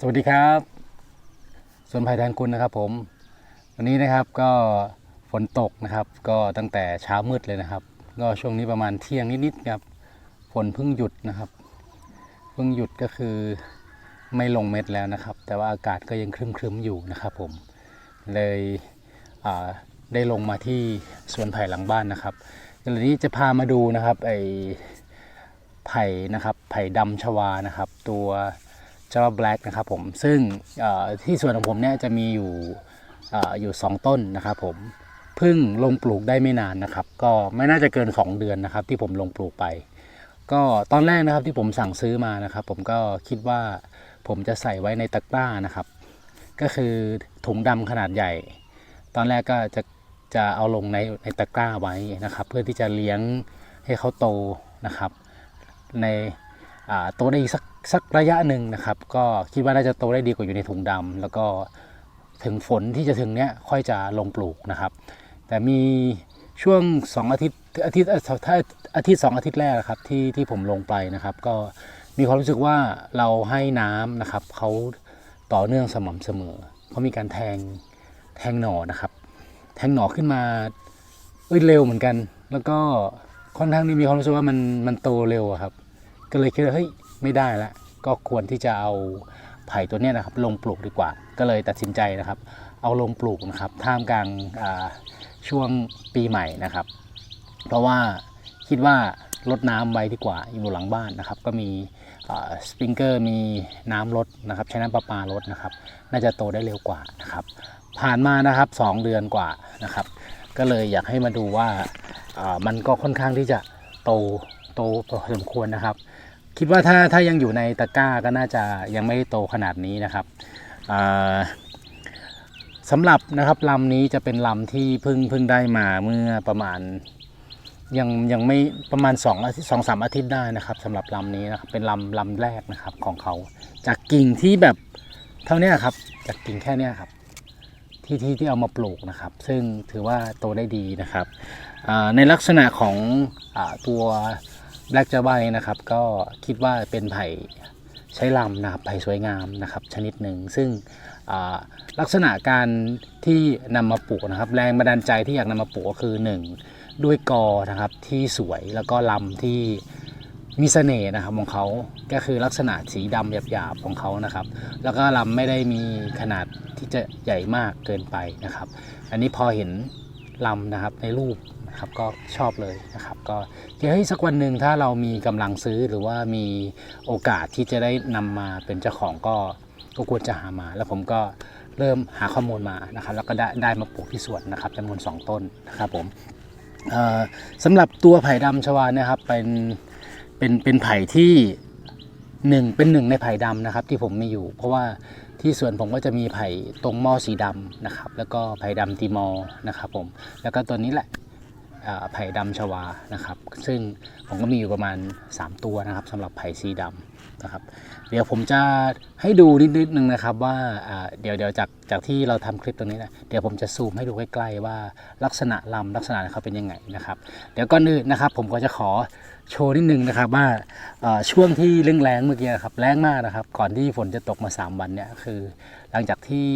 สวัสดีครับสวนไผ่แทนคุณนะครับผม วันนี้นะครับก็ฝนตกนะครับ ก็ตั้งแต่เช้ามืดเลยนะครับ ก็ช่วงนี้ประมาณเที่ยงนิดๆครับฝนเพิ่งหยุดนะครับเพิ่งหยุดก็คือไม่ลงเม็ดแล้วนะครับ แต่ว่าอากาศก็ยังครึ้มๆอยู่นะครับ ผมเลยได้ลงมาที่สวนไผ่หลังบ้านนะครับเดี๋ยววันนี้จะพามาดูนะครับไอไผ่นะครับไผ่ดำชวานะครับ ตัว จา v าแบล็กนะครับผมซึ่งที่สวนของผมเนี่ยจะมีอยู่ออยู่ 2 ต้นนะครับผมเพิ่งลงปลูกได้ไม่นานนะครับ ก็ไม่น่าจะเกิน 2 เดือนนะครับ ที่ผมลงปลูกไป ก็ตอนแรกนะครับที่ผมสั่งซื้อมานะครับ ผมก็คิดว่าผมจะใส่ไว้ในตะกร้านะครับ ก็คือถุงดำขนาดใหญ่ ตอนแรกก็จะจะเอาลงในในตะกร้าไว้นะครับ เพื่อที่จะเลี้ยงให้เขาโตนะครับ ในโตได้อีกสัก สักระยะหนึ่งนะครับ ก็คิดว่าน่าจะโตได้ดีกว่าอยู่ในถุงดำแล้วก็ถึงฝนที่จะถึงเนี้ยค่อยจะลงปลูกนะครับ แต่มีช่วง 2 อาทิตย์อาทิตย์ถ้าอาทิตย์ 2 อาทิตย์แรกนะครับที่ที่ผมลงไปนะครับ ก็มีความรู้สึกว่าเราให้น้ำนะครับเขาต่อเนื่องสม่ำเสมอเขามีการแทงแทงหน่อนะครับ แทงหน่อขึ้นมาเอ้ยเร็วเหมือนกัน แล้วก็ค่อนข้างที่มีความรู้สึกว่ามันมันโตเร็วครับ ก็เลยคิดว่าเฮ้ย ไม่ได้และก็ควรที่จะเอาไผ่ตัวนี้นะครับลงปลูกดีกว่า ก็เลยตัดสินใจนะครับ เอาลงปลูกนะครับท่ามกลางช่วงปีใหม่นะครับ เพราะว่าคิดว่าลดน้ำไว้ดีกว่าอยู่หลังบ้านนะครับ ก็มีสปริงเกอร์มีน้ำลดนะครับ ใช้น้ำประปาลดนะครับ น่าจะโตได้เร็วกว่านะครับ ผ่านมานะครับ 2 เดือนกว่านะครับ ก็เลยอยากให้มาดูว่ามันก็ค่อนข้างที่จะโตโตพอสมควรนะครับ คิดว่าถ้าถ้ายังอยู่ในตะกร้าก็น่าจะยังไม่โตขนาดนี้นะครับสำหรับนะครับลำนี้จะเป็นลำที่เพิ่งเพิ่งได้มาเมื่อประมาณยังยังไม่ประมาณ2อาทิตย์สองสามอาทิตย์ได้นะครับสำหรับลำนี้นะครับเป็นลำลำแรกนะครับของเขา จากกิ่งที่แบบเท่านี้ครับ จากกิ่งแค่นี้ครับที่ที่ที่เอามาปลูกนะครับ ซึ่งถือว่าโตได้ดีนะครับในลักษณะของอตัว แบล็กจา v ยนะครับก็คิดว่าเป็นไผ่ใช้ลำนะครับไผ่สวยงามนะครับ ชนิดหนึ่งซึ่งลักษณะการที่นำมาปลูกนะครับ แรงบันดาลใจที่อยากนำมาปลูกก็คือ 1 ด้วยกอนะครับที่สวยแล้วก็ลำที่มีเสน่ห์นะครับของเขาก็คือลักษณะสีดำหยาบๆของเขานะครับ แล้วก็ลำไม่ได้มีขนาดที่จะใหญ่มากเกินไปนะครับ อันนี้พอเห็น ลำนะครับในรูปนะครับก็ชอบเลยนะครับก็เดี๋ยวให้สักวันหนึ่งถ้าเรามีกำลังซื้อหรือว่ามีโอกาสที่จะได้นำมาเป็นเจ้าของก็ก็ควรจะหามา แล้วผมก็เริ่มหาข้อมูลมานะครับแล้วก็ได้ได้มาปลูกที่สวนนะครับจำนวน 2 ต้นนะครับผมสำหรับตัวไผ่ดำชวาเนะครับเป็นเป็นเป็นไผ่ที่หนึ่งเป็นหนึ่งในไผ่ดำนะครับที่ผมมีอยู่ เพราะว่า ที่สวนผมก็จะมีไผ่ตรงหม้อสีดำนะครับ แล้วก็ไผ่ดำตีมอนะครับผมแล้วก็ตัวนี้แหละไผ่ดำชวานะครับ ซึ่งผมก็มีอยู่ประมาณ 3 ตัวนะครับสำหรับไผ่สีดำนะครับ เดี๋ยวผมจะให้ดูนิดๆนึงนะครับว่าเดี๋ยวเดี๋ยวจากจากที่เราทำคลิปตรงนี้นะเดี๋ยวผมจะซูมให้ดูใกล้ๆว่าลักษณะลำลักษณะเขาเป็นยังไงนะครับ เดี๋ยวก่อนอื่นนะครับ ผมก็จะขอ โชว์นิดนึงนะครับว่าช่วงที่เร่งแรงเมื่อกี้ครับแรงมากนะครับ ก่อนที่ฝนจะตกมา 3 วันเนี่ยคือ หลังจากที่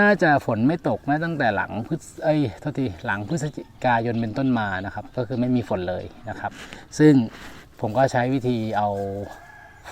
น่าจะฝนไม่ตกนะตั้งแต่หลังพฤศเอ้ยโทษทีหลังพฤศจิกายนเป็นต้นมานะครับ ก็คือไม่มีฝนเลยนะครับ ซึ่งผมก็ใช้วิธีเอา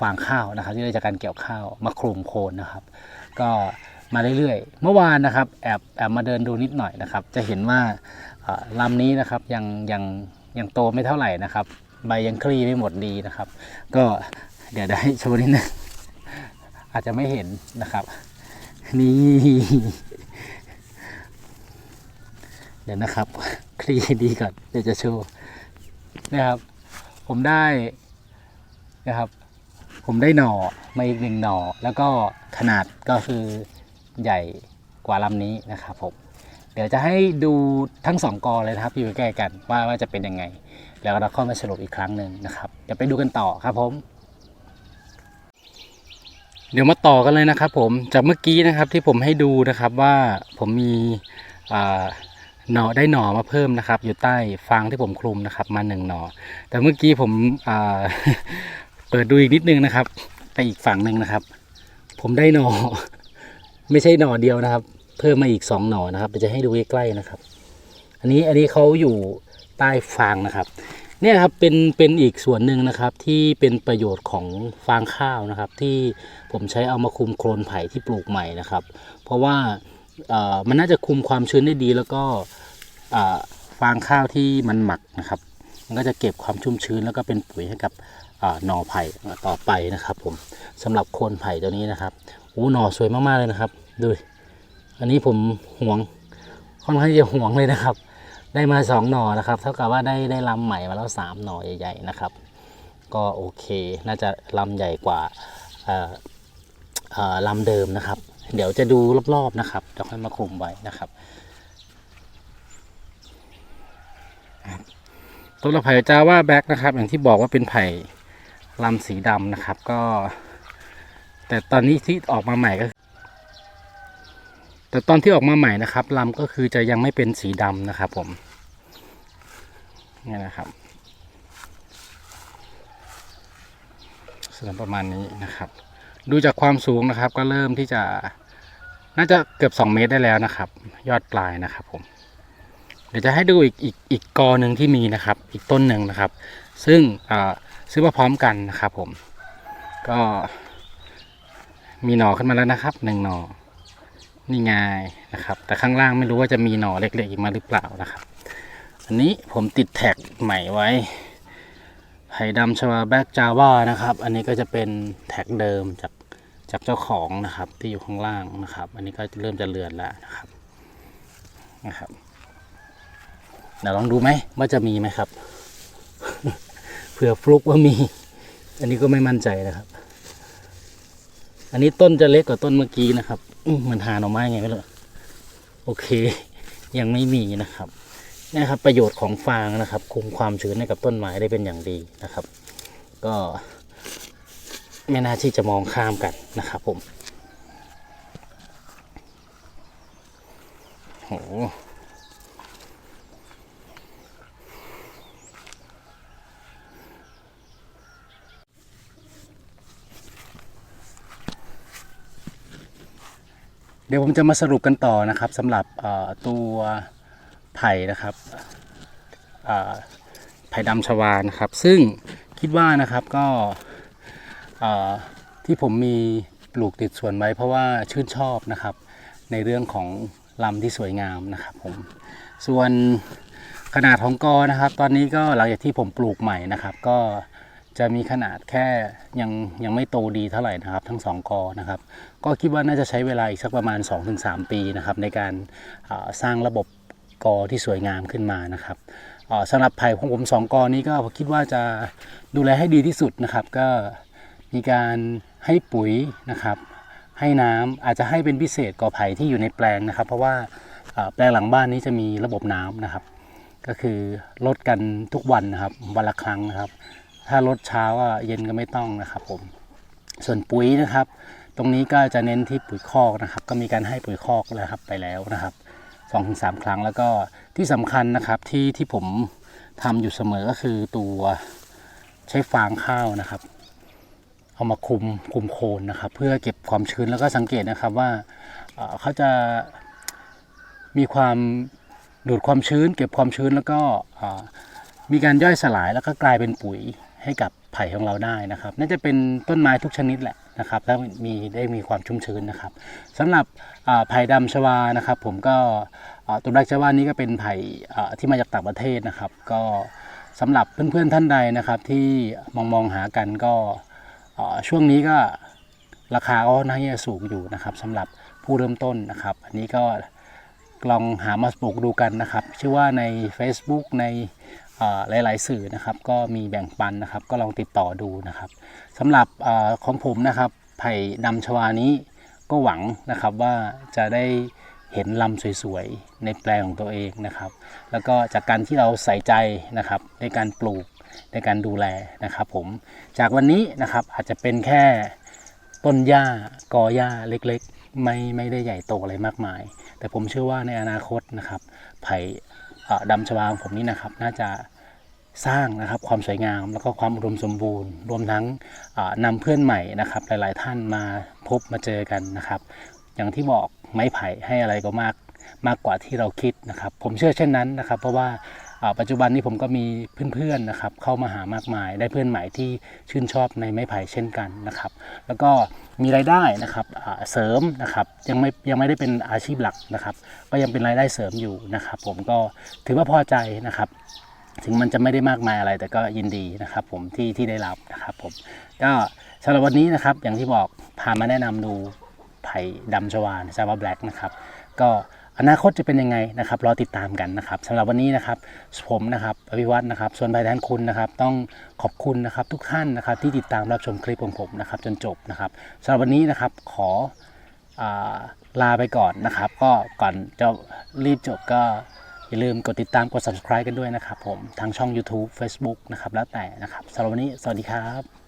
ฟางข้าวนะครับ ที่ได้จากการเกี่ยวข้าวมาคลุมโคนนะครับ ก็มาเรื่อยๆ เมื่อวานนะครับแอบแอบมาเดินดูนิดหน่อยนะครับ จะเห็นว่าลำนี้นะครับยังยังยังโตไม่เท่าไหร่นะครับ ใบยังคลี่ไม่หมดดีนะครับ ก็เดี๋ยวได้โชว์นิดนึงอาจจะไม่เห็นนะครับ นี่ เดี๋ยวนะครับ คลี่ดีก่อนเดี๋ยวจะโชว์นะครับ ผมได้นะครับ ผมได้หน่อมาอีกหนึ่งหน่อ แล้วก็ขนาดก็คือใหญ่กว่าลำนี้นะครับผม ดี๋ยวจะให้ดูทั้งสองกอเลยนะครับอยู่ใกล้กันว่าว่าจะเป็นยังไง แล้วเราค่อยมาสรุปอีกครั้งหนึ่งนะครับเดี๋ยวไปดูกันต่อครับผม เดี๋ยวมาต่อกันเลยนะครับ ผมจากเมื่อกี้นะครับที่ผมให้ดูนะครับว่าผมมีหน่อได้หน่อมาเพิ่มนะครับ อยู่ใต้ฟางที่ผมคลุมนะครับ มาหนึ่งหน่อ แต่เมื่อกี้ผมเปิดดูอีกนิดนึงนะครับ ไปอีกฝั่งหนึ่งนะครับ ผมได้หน่อ ไม่ใช่หน่อเดียวนะครับ เพิ่มมาอีกสองหน่อนะครับเดี๋ยวจะให้ดูใกล้ๆนะครับ อันนี้อันนี้เขาอยู่ใต้ฟางนะครับ เนี่ยครับเป็นเป็นอีกส่วนหนึ่งนะครับที่เป็นประโยชน์ของฟางข้าวนะครับ ที่ผมใช้เอามาคุมโคลนไผ่ที่ปลูกใหม่นะครับ เพราะว่ามันน่าจะคุมความชื้นได้ดี แล้วก็ฟางข้าวที่มันหมักนะครับ มันก็จะเก็บความชุ่มชื้นแล้วก็เป็นปุ๋ยให้กับหน่อไผ่ต่อไปนะครับ ผมสำหรับโคนไผ่ตัวนี้นะครับโอ้หน่อสวยมากๆเลยนะครับดู อันนี้ผมห่วงค่อนข้างจะห่วงเลยนะครับ ได้มาสองหน่อนะครับ เท่ากับว่าได้ได้ลำใหม่มาแล้วสามหน่อใหญ่ๆนะครับ ก็โอเคน่าจะลำใหญ่กว่าอ่อเอ่อลำเดิมนะครับ เดี๋ยวจะดูรอบๆนะครับเดี๋ยวค่อยมาคุมไว้นะครับต้นละไผ่จาว่าแบ็กนะครับ อย่างที่บอกว่าเป็นไผ่ลำสีดำนะครับ ก็ แต่ตอนนี้ที่ออกมาใหม่ก็ แต่ตอนที่ออกมาใหม่นะครับลำก็คือจะยังไม่เป็นสีดำนะครับผมนี่นะครับส่วนประมาณนี้นะครับ ดูจากความสูงนะครับ ก็เริ่มที่จะน่าจะเกือบ 2 เมตรได้แล้วนะครับ ยอดปลายนะครับผม เดี๋ยวจะให้ดูอีกอีกอีกกอหนึ่งที่มีนะครับ อีกต้นหนึ่งนะครับ ซึ่งซื้อมาพร้อมกันนะครับผม ก็มีหน่อขึ้นมาแล้วนะครับหนึ่งหน่อ นี่ไงนะครับ แต่ข้างล่างไม่รู้ว่าจะมีหน่อเล็กๆอีกมาหรือเปล่านะครับ อันนี้ผมติดแท็กใหม่ไว้ไผ่ดำชวาแบกจาว่านะครับ อันนี้ก็จะเป็นแท็กเดิมจากจากเจ้าของนะครับที่อยู่ข้างล่างนะครับ อันนี้ก็เริ่มจะเลือนแล้วนะครับนะครับเดี๋ยวลองดูไหมว่าจะมีไหมครับเผื่อฟลุกว่ามี อันนี้ก็ไม่มั่นใจนะครับ อันนี้ต้นจะเล็กกว่าต้นเมื่อกี้นะครับ อื้อมันหาหน่อไม้ไงไม่รู้โอเค ยังไม่มีนะครับนี่ครับประโยชน์ของฟางนะครับ คุมความชื้นให้กับต้นไม้ได้เป็นอย่างดีนะครับ ก็ไม่น่าที่จะมองข้ามกันนะครับผมโห เดี๋ยวผมจะมาสรุปกันต่อนะครับสำหรับตัวไผ่นะครับไผ่ดำชวานะครับ ซึ่งคิดว่านะครับก็ที่ผมมีปลูกติดสวนไว้เพราะว่าชื่นชอบนะครับ ในเรื่องของลำที่สวยงามนะครับผมส่วนขนาดของกอนะครับ ตอนนี้ก็หลังจากที่ผมปลูกใหม่นะครับ ก็ จะมีขนาดแค่ยังยังไม่โตดีเท่าไหร่นะครับ ทั้งสองกอนะครับ ก็คิดว่าน่าจะใช้เวลาอีกสักประมาณ 2-3 ปีนะครับ ในการสร้างระบบกอที่สวยงามขึ้นมานะครับสำหรับไผ่ของผมสองกอนี้ก็คิดว่าจะดูแลให้ดีที่สุดนะครับ ก็มีการให้ปุ๋ยนะครับ ให้น้ำอาจจะให้เป็นพิเศษกอไผ่ที่อยู่ในแปลงนะครับ เพราะว่าแปลงหลังบ้านนี้จะมีระบบน้ำนะครับ ก็คือลดกันทุกวันนะครับวันละครั้งนะครับ ถ้าลดเช้าก็เย็นก็ไม่ต้องนะครับผม ส่วนปุ๋ยนะครับ ตรงนี้ก็จะเน้นที่ปุ๋ยคอกนะครับ ก็มีการให้ปุ๋ยคอกแล้วครับไปแล้วนะครับสองถึงสามครั้งแล้วก็ที่สำคัญนะครับที่ที่ผมทำอยู่เสมอก็คือตัวใช้ฟางข้าวนะครับ เอามาคุมคุมโคนนะครับ เพื่อเก็บความชื้นแล้วก็สังเกตนะครับว่าเขาจะมีความดูดความชื้น เก็บความชื้นแล้วก็มีการย่อยสลายแล้วก็กลายเป็นปุ๋ย ให้กับไผ่ของเราได้นะครับ น่าจะเป็นต้นไม้ทุกชนิดแหละนะครับแล้วมีได้มีความชุ่มชื้นนะครับสำหรับไผ่ดำชวานะครับ ผมก็ตัวดักชวานี้ก็เป็นไผ่ที่มาจากต่างประเทศนะครับ ก็สำหรับเพื่อนๆท่านใดนะครับที่มองมองหากันก็ช่วงนี้ก็ราคาก็น่าจะสูงอยู่นะครับสำหรับผู้เริ่มต้นนะครับ อันนี้ก็ลองหามาปลูกดูกันนะครับ ชื่อว่าใน Facebook ใน หลาย ๆ สื่อนะครับ ก็มีแบ่งปันนะครับ ก็ลองติดต่อดูนะครับสำหรับอของผมนะครับไผ่ดำชวานี้ก็หวังนะครับว่าจะได้เห็นลำสวยๆ ในแปลงของตัวเองนะครับ แล้วก็จากการที่เราใส่ใจนะครับในการปลูกในการดูแลนะครับผมจากวันนี้นะครับอาจจะเป็นแค่ต้นหญ้ากอหญ้าเล็กๆ ไม่ไม่ได้ใหญ่โตอะไรมากมาย แต่ผมเชื่อว่าในอนาคตนะครับไผ่ ดำชวาของผมนี่นะครับ น่าจะสร้างนะครับความสวยงามแล้วก็ความอุดมสมบูรณ์ รวมทั้งเอ่อนำเพื่อนใหม่นะครับ หลาย ๆ ท่านมาพบมาเจอกันนะครับ อย่างที่บอกไม้ไผ่ให้อะไรก็มากมากกว่าที่เราคิดนะครับ ผมเชื่อเช่นนั้นนะครับ เพราะว่า ปัจจุบันนี้ผมก็มีเพื่อนๆนะครับเข้ามาหามากมาย ได้เพื่อนใหม่ที่ชื่นชอบในไม้ไผ่เช่นกันนะครับ แล้วก็มีรายได้นะครับเสริมนะครับยังไม่ยังไม่ได้เป็นอาชีพหลักนะครับ ก็ยังเป็นรายได้เสริมอยู่นะครับ ผมก็ถือว่าพอใจนะครับถึงมันจะไม่ได้มากมายอะไรแต่ก็ยินดีนะครับ ผมที่ที่ได้รับนะครับผมก็สำหรับวันนี้นะครับอย่างที่บอกพามาแนะนำดูไผ่ดำชวานซาบาแบล็กนะครับ ก็ อนาคตจะเป็นยังไงนะครับรอติดตามกันนะครับสำหรับวันนี้นะครับผมนะครับอภิวัฒน์นะครับ ส่วนไผ่แทนคุณนะครับ ต้องขอบคุณนะครับทุกท่านนะครับที่ติดตามรับชมคลิปของผมนะครับจนจบนะครับสำหรับวันนี้นะครับขออาลาไปก่อนนะครับ ก็ก่อนจะรีบจบก็อย่าลืมกดติดตามกด subscribe กันด้วยนะครับผมทางช่อง YouTube Facebook นะครับแล้วแต่นะครับสำหรับวันนี้สวัสดีครับ